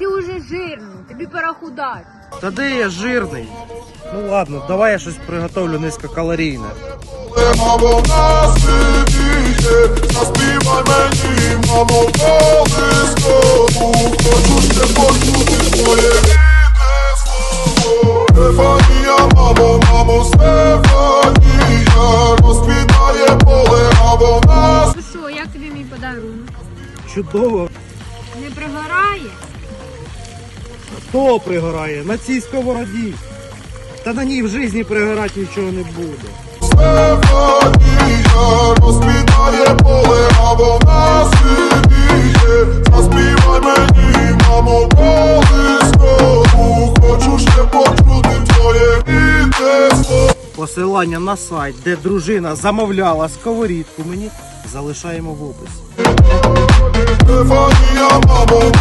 ти вже жирний, тобі пора худати. Та де я жирний? Ну ладно, давай я щось приготовлю низькокалорійне. Ну що, як тобі мій подарунок? Чудово. Не пригорає? Хто пригорає? На цій сковороді. Та на ній в житті пригорати нічого не буде. Розквітає поле, а вона сивіє, заспівай мені, мамо, хочу ще почути твоє рідне. Посилання на сайт, де дружина замовляла сковорідку мені, залишаємо в описі. Стефанія, мамо,